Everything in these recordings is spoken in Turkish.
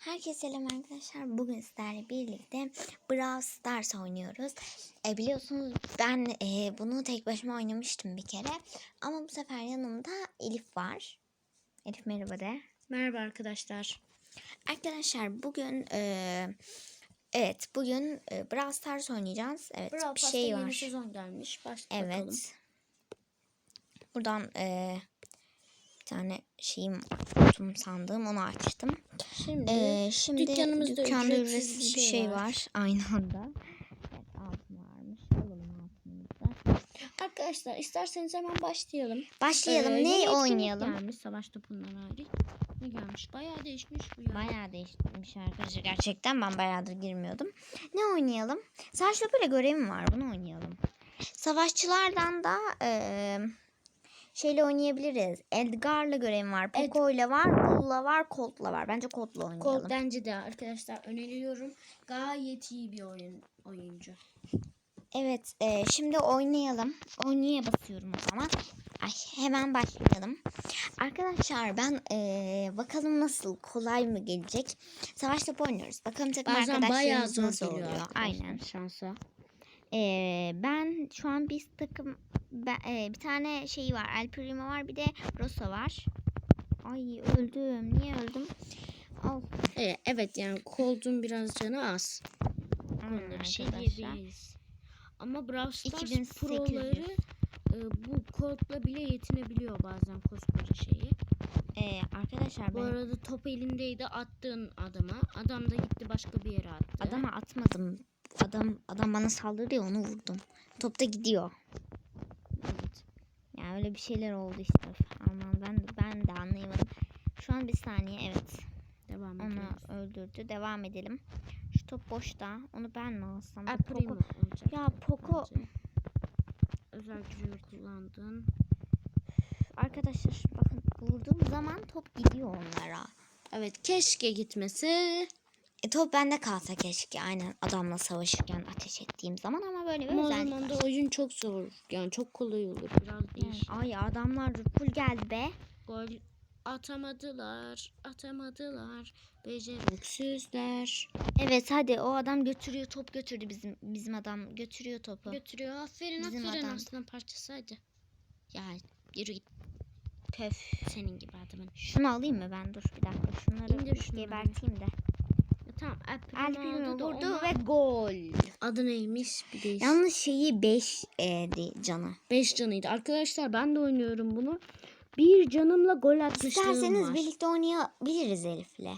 Herkese selam arkadaşlar. Bugün sizlerle birlikte Brawl Stars oynuyoruz. E, biliyorsunuz ben e, bunu tek başıma oynamıştım bir kere. Ama bu sefer yanımda Elif var. Elif merhaba de. Merhaba arkadaşlar. Arkadaşlar bugün e, evet bugün e, Brawl Stars oynayacağız. Evet Brawl bir şey var. sezon gelmiş. Başla Evet. bakalım. Buradan e, tane şeyim kutum sandığım onu açtım. Şimdi Ee, şimdi dükkanımızda dükkanda ücretsiz bir şey var. Aynı anda. Evet altın varmış. Alalım altınımızı. arkadaşlar isterseniz hemen başlayalım. Başlayalım. Ee, ne oynayalım? Gelmiş savaş topundan hariç. Ne gelmiş? Bayağı değişmiş bu ya. Bayağı değişmiş arkadaşlar. Gerçekten ben bayağıdır girmiyordum. Ne oynayalım? Savaş topuyla görevim var. Bunu oynayalım. Savaşçılardan da eee şeyle oynayabiliriz. Edgar'la görevim var. Poco'yla var. Bull'la var. Colt'la var. Bence Colt'la oynayalım. Colt bence de arkadaşlar öneriyorum. Gayet iyi bir oyun oyuncu. Evet, e, şimdi oynayalım. Oynaya basıyorum o zaman. Ay, hemen başlayalım. Arkadaşlar ben e, bakalım nasıl kolay mı gelecek? Savaş topu oynuyoruz. Bakalım takım Bazen bayağı arkadaşlarımız zor nasıl oluyor. Aynen. şansa. E, ben şu an bir takım ben, e, bir tane şey var. El Primo var, bir de Rosa var. Ay öldüm. Niye öldüm? Al. Evet, evet yani Colt'un biraz canı az. Bir şey diyebiliriz. Ama Brawl Stars 2800. proları e, bu kodla bile yetinebiliyor bazen koskoca şeyi. E, arkadaşlar Bu ben arada top elindeydi attığın adama. Adam da gitti başka bir yere attı. Adama atmadım. Adam adam bana saldırdı ya onu vurdum. Top da gidiyor. Evet. Yani öyle bir şeyler oldu işte. Aman ben ben de anlayamadım. Şu an bir saniye evet. Devam Onu ediyoruz. öldürdü. Devam edelim. Şu top boşta. Onu ben mi alsam? Primo Poco- olacak. Ya Poco bence. Özel gücü kullandın. arkadaşlar bakın vurduğum zaman top gidiyor onlara. Evet keşke gitmese. E, top bende kalsa keşke aynen adamla savaşırken ateş ettiğim zaman ama böyle bir Ama özellik var. da oyun çok zor. Yani çok kolay olur. Biraz Yani, değişik. ay adamlar full geldi be. Gol atamadılar. Atamadılar. Beceriksizler. Evet hadi o adam götürüyor top götürdü bizim bizim adam götürüyor topu. Götürüyor. Aferin Bizim aferin adam. aslan parçası hadi. Ya yürü git Pöf. senin gibi adamın. Şunu alayım mı ben dur bir dakika şunları geberteyim de. Primo Primo vurdu vurdu ve gol. Adı neymiş bir değiş. Yalnız şeyi 5 di canı. 5 canıydı. Arkadaşlar ben de oynuyorum bunu. Bir canımla gol atmışlığım İsterseniz var. birlikte oynayabiliriz Elif'le.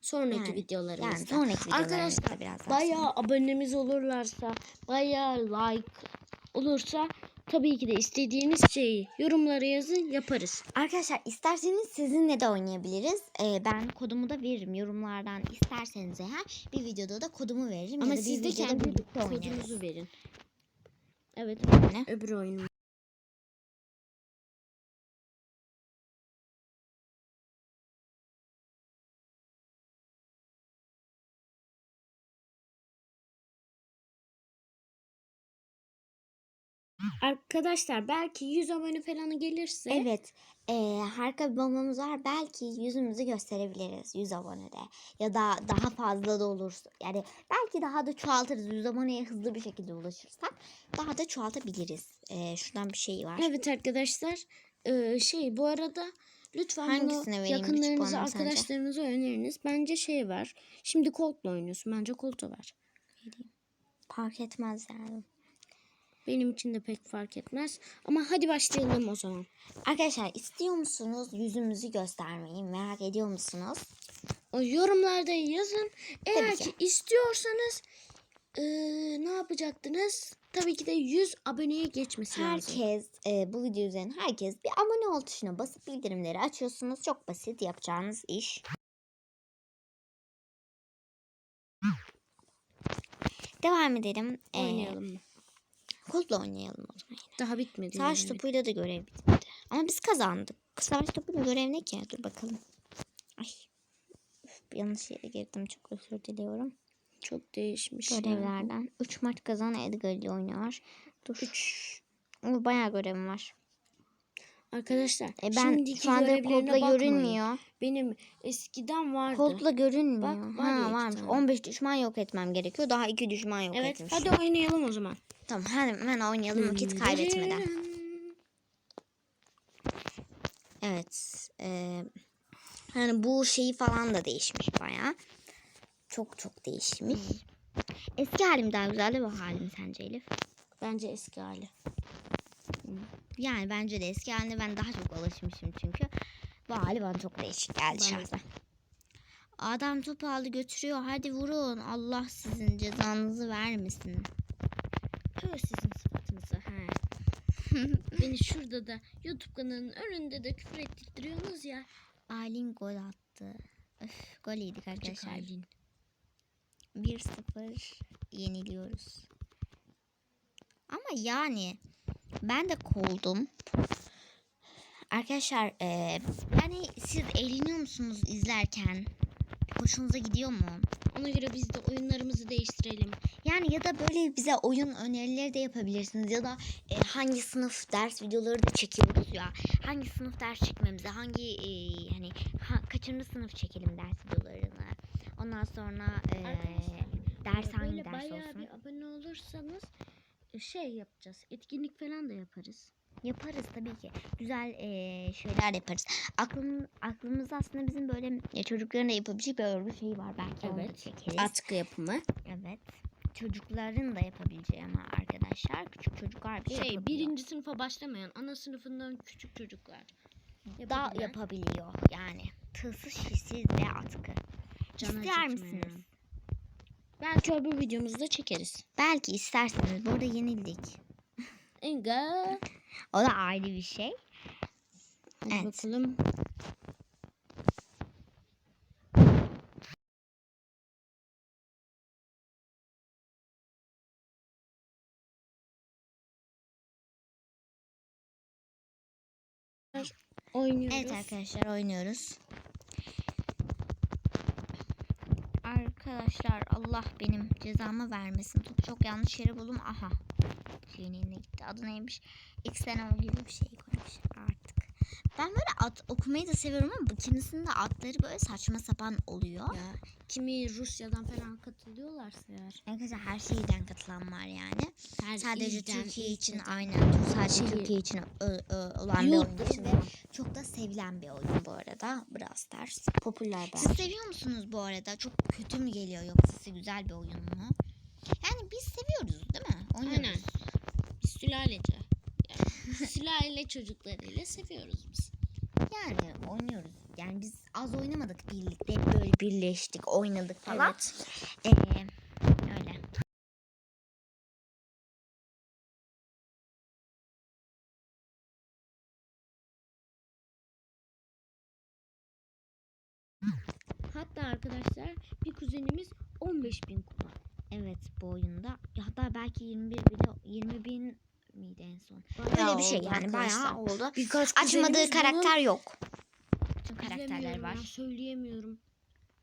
Sonraki Yani- videolarımızda. Yani sonraki Arkadaşlar biraz bayağı sonra. abonemiz olurlarsa, bayağı like olursa tabii ki de istediğiniz şeyi yorumlara yazın yaparız. Arkadaşlar isterseniz sizinle de oynayabiliriz. Ee, ben kodumu da veririm yorumlardan isterseniz eğer bir videoda da kodumu veririm. Ama ya da siz de kendi kodunuzu verin. Evet. Ne? Öbür oyun. Arkadaşlar belki 100 abone falan gelirse Evet. Ee, harika bir bombamız var. Belki yüzümüzü gösterebiliriz 100 abonede. Ya da daha fazla da olursa. Yani belki daha da çoğaltırız. 100 aboneye hızlı bir şekilde ulaşırsak daha da çoğaltabiliriz. Ee, şuradan bir şey var. Evet arkadaşlar e, şey bu arada lütfen Hangisine bunu yakınlarınıza puanımı sence? arkadaşlarınıza öneriniz. Bence şey var. Şimdi Colt'la oynuyorsun. Bence Colt'a ver. Fark etmez yani. Benim için de pek fark etmez. Ama hadi başlayalım o zaman. Arkadaşlar istiyor musunuz yüzümüzü göstermeyi? Merak ediyor musunuz? O yorumlarda yazın. Eğer ki. ki istiyorsanız e, ne yapacaktınız? Tabii ki de 100 aboneye geçmesi lazım. Herkes e, bu video üzerine herkes bir abone ol tuşuna basıp bildirimleri açıyorsunuz. Çok basit yapacağınız iş. Devam edelim. Ee, Oynayalım mı? Kodla oynayalım o zaman. Daha bitmedi. Savaş yani. topuyla da görev bitmedi. Ama biz kazandık. Savaş topuyla görev ne ki? Dur bakalım. Ay. Üf, yanlış yere girdim. Çok özür diliyorum. Çok değişmiş. Görevlerden. 3 maç kazanan Edgar ile oynuyor. Dur. 3. Bayağı görevim var. Arkadaşlar E ben şimdiki şu anda kodla bakmayın. görünmüyor. Benim eskiden vardı. Kodla görünmüyor. Bak, var ha varmış. tane. 15 düşman yok etmem gerekiyor. Daha 2 düşman yok Evet etmiş. hadi oynayalım o zaman. Tamam hemen oynayalım vakit kaybetmeden. Evet. E, hani bu şeyi falan da değişmiş baya. Çok çok değişmiş. Eski halim daha güzeldi bu halim sence Elif? Bence eski hali. Yani bence de eski haline ben daha çok alışmışım çünkü. Bu hali bana çok değişik geldi Bana şahsen. Adam top aldı götürüyor. Hadi vurun. Allah sizin cezanızı vermesin. Pö sizin sıfatınızı. He. Beni şurada da YouTube kanalının önünde de küfür ettirtiyorsunuz ya. Aylin gol attı. Öf, gol yedik arkadaşlar. halin. 1-0 yeniliyoruz. Ama yani ben de koldum. Arkadaşlar eee, yani siz eğleniyor musunuz izlerken? Hoşunuza gidiyor mu? Ona göre biz de oyunlarımızı değiştirelim. Yani ya da böyle bize oyun önerileri de yapabilirsiniz ya da e, hangi sınıf ders videoları da çekiyoruz ya. Hangi sınıf ders çekmemizi, hangi e, hani ha, kaçıncı sınıf çekelim ders videolarını. Ondan sonra e, ders hangi ders bayağı olsun? bir abone olursanız e, şey yapacağız. Etkinlik falan da yaparız. Yaparız tabii ki. Güzel e, şeyler yaparız. Aklım, aklımızda aslında bizim böyle e, çocukların da yapabileceği bir örgü şeyi var. Belki onu Evet. çekeriz. Atkı yapımı. Evet. Çocukların da yapabileceği ama arkadaşlar. Küçük çocuklar bile Şey birinci sınıfa başlamayan ana sınıfından küçük çocuklar. da yapabilen, yapabiliyor yani. Tığsız, şişsiz ve atkı. cana İster misiniz? Belki öbür videomuzda çekeriz. Belki isterseniz. Bu arada yenildik. Enga. O da ayrı bir şey. Hadi Evet. bakalım. Oynuyoruz. Evet arkadaşlar oynuyoruz. Arkadaşlar Allah benim cezamı vermesin. Topu çok yanlış yere buldum. Aha. Şeyin eline gitti. Adı neymiş? Xenol gibi bir şey koymuş artık. Ben böyle at okumayı da seviyorum ama bu kimisinin de atları böyle saçma sapan oluyor. Ya, kimi Rusya'dan falan katılıyorlarsa eğer. Arkadaşlar her şeyden katılan var yani. Her Sadece Türkiye için aynen. Sadece Şey- Türkiye için olan bir Yurt oyun değil ve çok da sevilen bir oyun bu arada. Brawl Stars. popüler Siz seviyor musunuz bu arada? Çok kötü mü geliyor yoksa size güzel bir oyun mu? Yani biz seviyoruz değil mi? Oynuyoruz. Aynen. Biz sülalece. Yani, sülale çocuklarıyla seviyoruz biz. Yani oynuyoruz. Yani biz az oynamadık birlikte. Böyle birleştik, oynadık falan. Evet. Ee, öyle. Hatta arkadaşlar bir kuzenimiz 15 bin kupa. Evet bu oyunda. Hatta belki 21 bile 20 bin miydi en son? Bayağı Öyle bir şey oldu yani arkadaşlar. bayağı oldu. Birkaç Açmadığı kuzenimiz karakter yok. Bütün karakterler Bilemiyorum var. ya, söyleyemiyorum.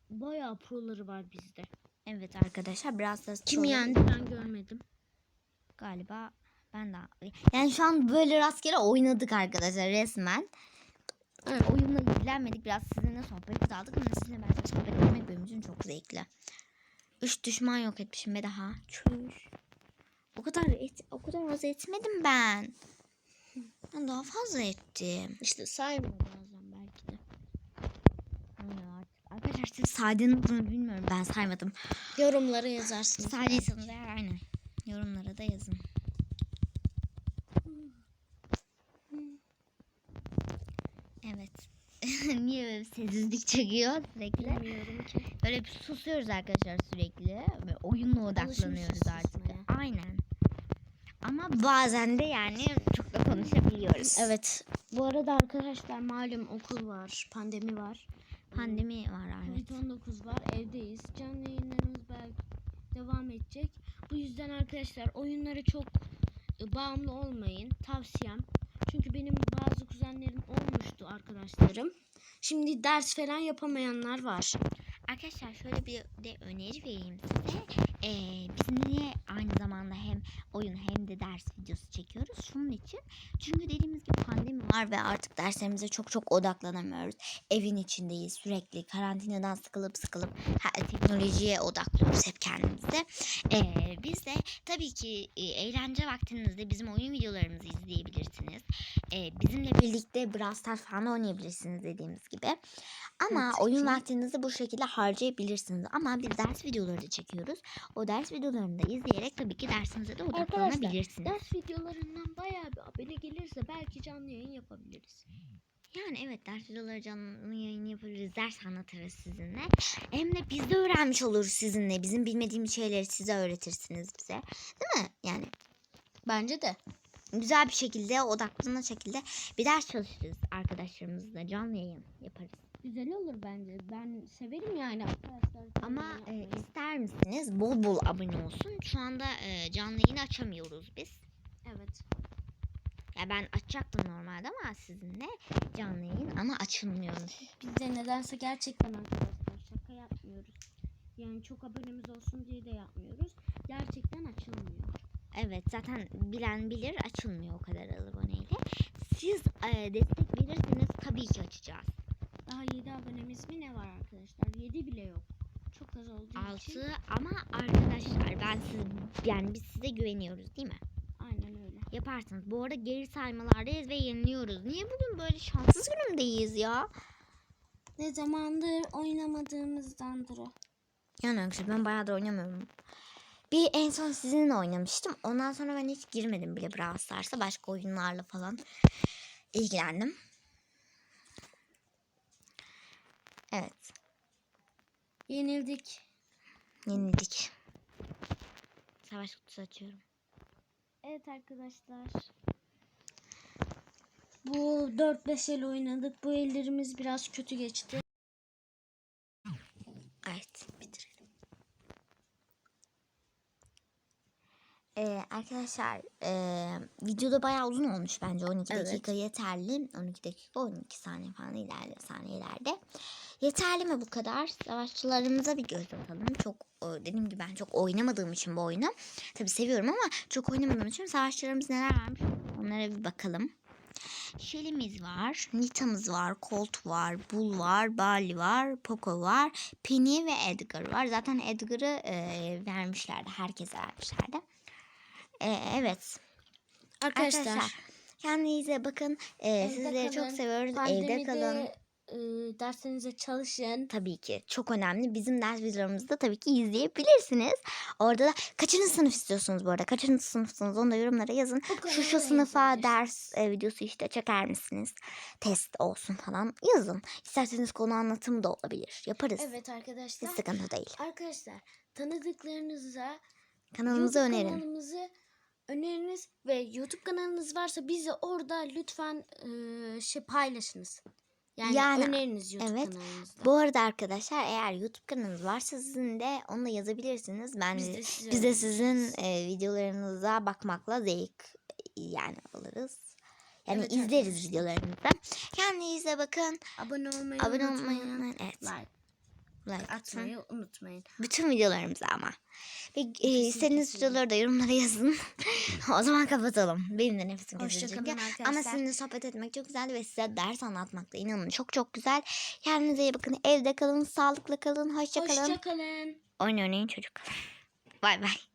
Bayağı proları var bizde. Evet arkadaşlar biraz da Kim sonra- yendi ben görmedim. Galiba ben de. Yani şu an böyle rastgele oynadık arkadaşlar resmen. Evet. Oyunla ilgilenmedik. Biraz sizinle sohbet aldık ama sizinle beraber sohbet etmek benim için çok zevkli. Üç düşman yok etmişim be daha. Çüş. O kadar et, o kadar az etmedim ben. Ben daha fazla ettim. İşte saymıyor bazen belki de. Arkadaşlar siz saydınız mı bilmiyorum. Ben saymadım. Yorumlara yazarsınız. Saydıysanız eğer aynen. Yorumlara da yazın. Evet. Niye böyle bir sessizlik çekiyor sürekli? Bilmiyorum ki. Böyle bir susuyoruz arkadaşlar sürekli. Ve oyunla odaklanıyoruz artık. susmaya. Aynen. Ama bazen de yani çok da konuşabiliyoruz. Evet. Bu arada arkadaşlar malum okul var. Pandemi var. Pandemi var evet. Covid-19 var. Evdeyiz. Canlı yayınlarımız belki devam edecek. Bu yüzden arkadaşlar oyunlara çok e, bağımlı olmayın. Tavsiyem. Çünkü benim bazı kuzenlerim olmuştu arkadaşlarım. Şimdi ders falan yapamayanlar var. Arkadaşlar şöyle bir de öneri vereyim size. Ee, biz niye aynı zamanda hem oyun hem de ders videosu çekiyoruz? Şunun için. Çünkü dediğimiz gibi pandemi var ve artık derslerimize çok çok odaklanamıyoruz. Evin içindeyiz sürekli. Karantinadan sıkılıp sıkılıp ha, teknolojiye odaklıyoruz hep kendimizi. Ee, biz de tabii ki e, eğlence vaktinizde bizim oyun videolarımızı izleyebilirsiniz. Ee, bizimle birlikte Brawl Stars falan oynayabilirsiniz dediğimiz gibi. Ama Evet, oyun vaktinizi bu şekilde harcayabilirsiniz. Ama biz ders videoları da çekiyoruz. O ders videolarını da izleyerek tabii ki dersinize de odaklanabilirsiniz. Ders videolarından bayağı bir abone gelirse belki canlı yayın yapabiliriz. Yani evet ders videoları canlı yayın yapabiliriz. Ders anlatırız sizinle. Hem de biz de öğrenmiş oluruz sizinle. Bizim bilmediğimiz şeyleri size öğretirsiniz bize. Değil mi? Yani Bence de. güzel bir şekilde odaklanan şekilde bir ders çalışırız arkadaşlarımızla canlı yayın yaparız. Güzel olur bence. Ben severim yani arkadaşlar. Ama e, ister misiniz bol bol abone olsun. Şu anda e, canlı yayın açamıyoruz biz. evet. Ya ben açacaktım normalde ama sizinle canlı yayın ama açılmıyormuş. Biz de nedense gerçekten arkadaşlar şaka yapmıyoruz. Yani çok abonemiz olsun diye de yapmıyoruz. Gerçekten açılmıyor. Evet zaten bilen bilir açılmıyor o kadar aboneyle. Siz e, destek verirseniz tabii ki açacağız. Daha 7 abonemiz mi ne var arkadaşlar? 7 bile yok. Çok az olduğu için. 6 ama arkadaşlar ben siz yani biz size güveniyoruz değil mi? Aynen öyle. Yaparsınız. Bu arada geri saymalardayız ve yeniliyoruz. Niye bugün böyle şanssız günümdeyiz ya? Ne zamandır oynamadığımızdandır o. Yani arkadaşlar ben bayağıdır oynamıyorum. Bir en son sizinle oynamıştım. Ondan sonra ben hiç girmedim bile Brawl Stars'a. Başka oyunlarla falan ilgilendim. Evet. Yenildik. Yenildik. Savaş kutusu açıyorum. Evet arkadaşlar. Bu 4-5 el oynadık. Bu ellerimiz biraz kötü geçti. Evet Ee, arkadaşlar ee, videoda bayağı uzun olmuş bence. 12 Evet. dakika yeterli. 12 dakika 12 saniye falan ileride saniyelerde yeterli mi bu kadar? Savaşçılarımıza bir göz atalım. Çok e, dediğim gibi ben çok oynamadığım için bu oyunu. Tabi seviyorum ama çok oynamadığım için savaşçılarımız neler varmış onlara bir bakalım. Shelly'miz var, Nita'mız var, Colt var, Bull var, Barley var, Poco var, Penny ve Edgar var. Zaten Edgar'ı e, vermişlerdi, herkese vermişlerdi. E, evet. Arkadaşlar, Arkadaşlar kendinize bakın. E, Evde sizleri çok seviyoruz. Evde pandemide, kalın. e, derslerinize çalışın. Tabii ki çok önemli. Bizim ders videolarımızı da tabii ki izleyebilirsiniz. Orada da kaçıncı sınıf istiyorsunuz bu arada? Kaçıncı sınıfsınız? Onu da yorumlara yazın. Şu şu sınıfa ders e, videosu işte çeker misiniz? Test olsun falan yazın. İsterseniz konu anlatımı da olabilir. Yaparız. Evet arkadaşlar. Hiç sıkıntı değil. Arkadaşlar tanıdıklarınıza Kanalımızı YouTube önerin. kanalımızı öneriniz ve YouTube kanalınız varsa bizi orada lütfen e, şey paylaşınız. Yani, Yani, öneriniz YouTube evet. kanalımızda. Bu arada arkadaşlar eğer YouTube kanalınız varsa sizin de onu da yazabilirsiniz. Ben Biz de, size biz de sizin e, videolarınıza bakmakla zevk yani alırız. Yani Evet izleriz arkadaşlar. videolarınızı. Kendinize bakın. abone olmayı Abone olmayı unutmayın. Evet. Like Like atın. atmayı unutmayın. Bütün videolarımıza ama. Ve e, istediğiniz videoları da yorumlara yazın. o zaman kapatalım. Benim de nefesim kesildi çünkü. Ama sizinle sohbet etmek çok güzeldi ve size ders anlatmak da inanın çok çok güzel. Kendinize iyi bakın. Evde kalın, sağlıklı kalın, hoşça kalın. Hoşça kalın. Oyun oynayın çocuk. Bay bay.